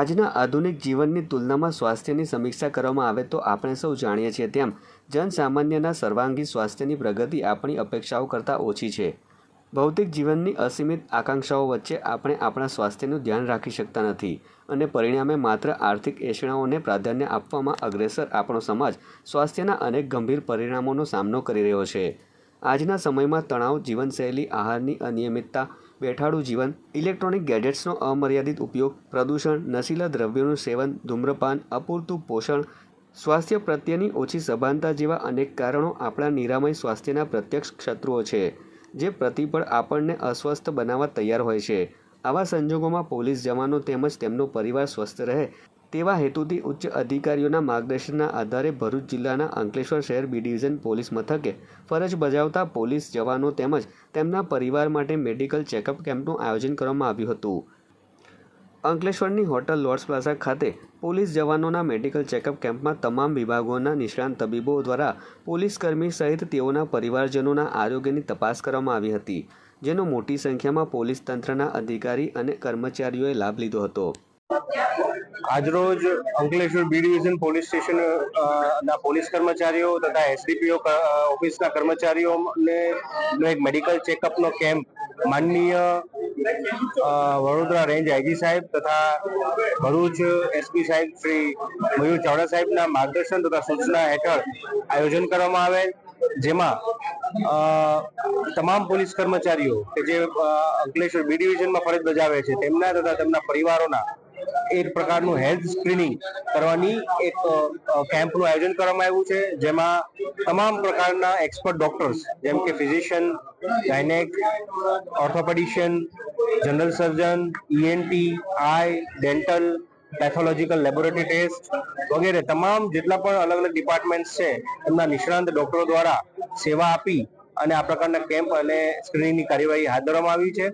આજના આધુનિક જીવનની તુલનામાં સ્વાસ્થ્યની સમીક્ષા કરવામાં આવે તો આપણે સૌ જાણીએ છીએ તેમ, જનસામાન્યના સર્વાંગી સ્વાસ્થ્યની પ્રગતિ આપણી અપેક્ષાઓ કરતાં ઓછી છે. ભૌતિક જીવનની અસીમિત આકાંક્ષાઓ વચ્ચે આપણે આપણા સ્વાસ્થ્યનું ધ્યાન રાખી શકતા નથી અને પરિણામે માત્ર આર્થિક એષણાઓને પ્રાધાન્ય આપવામાં અગ્રેસર આપણો સમાજ સ્વાસ્થ્યના અનેક ગંભીર પરિણામોનો સામનો કરી રહ્યો છે. આજના સમયમાં તણાવ, જીવનશૈલી, આહારની અનિયમિતતા, બેઠાડું જીવન, ઇલેક્ટ્રોનિક ગેજેટ્સનો અમર્યાદિત ઉપયોગ, પ્રદૂષણ, નશીલા દ્રવ્યોનું સેવન, ધૂમ્રપાન, અપૂરતું પોષણ, સ્વાસ્થ્ય પ્રત્યેની ઓછી સભાનતા જેવા અનેક કારણો આપણા નિરામય સ્વાસ્થ્યના પ્રત્યક્ષ શત્રુઓ છે, જે પ્રતિપળ આપણને અસ્વસ્થ બનાવવા તૈયાર હોય છે. આવા સંજોગોમાં પોલીસ જવાનો તેમજ તેમનો પરિવાર સ્વસ્થ રહે તેવા હેતુથી ઉચ્ચ અધિકારીઓના માર્ગદર્શનના આધારે ભરૂચ જિલ્લાના અંકલેશ્વર શહેર બી ડિવિઝન પોલીસ મથકે ફરજ બજાવતા પોલીસ જવાનો તેમજ તેમના પરિવાર માટે મેડિકલ ચેકઅપ કેમ્પનું આયોજન કરવામાં આવ્યું હતું. અંકલેશ્વરની હોટલ લોર્ડ્સ પ્લાઝા ખાતે પોલીસ જવાનોના મેડિકલ ચેકઅપ કેમ્પમાં તમામ વિભાગોના નિષ્ણાંત તબીબો દ્વારા પોલીસકર્મી સહિત તેઓના પરિવારજનોના આરોગ્યની તપાસ કરવામાં આવી હતી, જેનો મોટી સંખ્યામાં પોલીસ તંત્રના અધિકારી અને કર્મચારીઓએ લાભ લીધો હતો. આજરોજ Ankleshwar B division police station ના પોલીસ કર્મચારીઓ તથા એસડીપીઓ ઓફિસના કર્મચારીઓને એક મેડિકલ ચેકઅપનો કેમ્પ માનનીય વડોદરા રેન્જ આઈજી સાહેબ તથા ભરૂચ એસપી સાહેબ શ્રી મયુર ચાવડા સાહેબના માર્ગદર્શન તથા સૂચના હેઠળ આયોજન કરવામાં આવેલ, જેમાં તમામ પોલીસ કર્મચારીઓ કે જે અંકલેશ્વર બી ડિવિઝનમાં ફરજ બજાવે છે તેમના તથા તેમના પરિવારોના એક પ્રકારનું હેલ્થ સ્ક્રીનિંગ કરવાની એક કેમ્પનું આયોજન કરવામાં આવ્યું છે, જેમાં તમામ પ્રકારના એક્સપર્ટ ડોક્ટર્સ જેમ કે physician gynaec orthopaedician general surgeon ENT eye dental pathological laboratory test વગેરે તમામ જેટલા પણ અલગ અલગ ડિપાર્ટમેન્ટ્સ છે, એમના નિષ્ણાંત ડોક્ટરો દ્વારા સેવા આપી અને આ પ્રકારના કેમ્પ અને સ્ક્રીનિંગની કાર્યવાહી હાથ ધરવામાં આવી છે.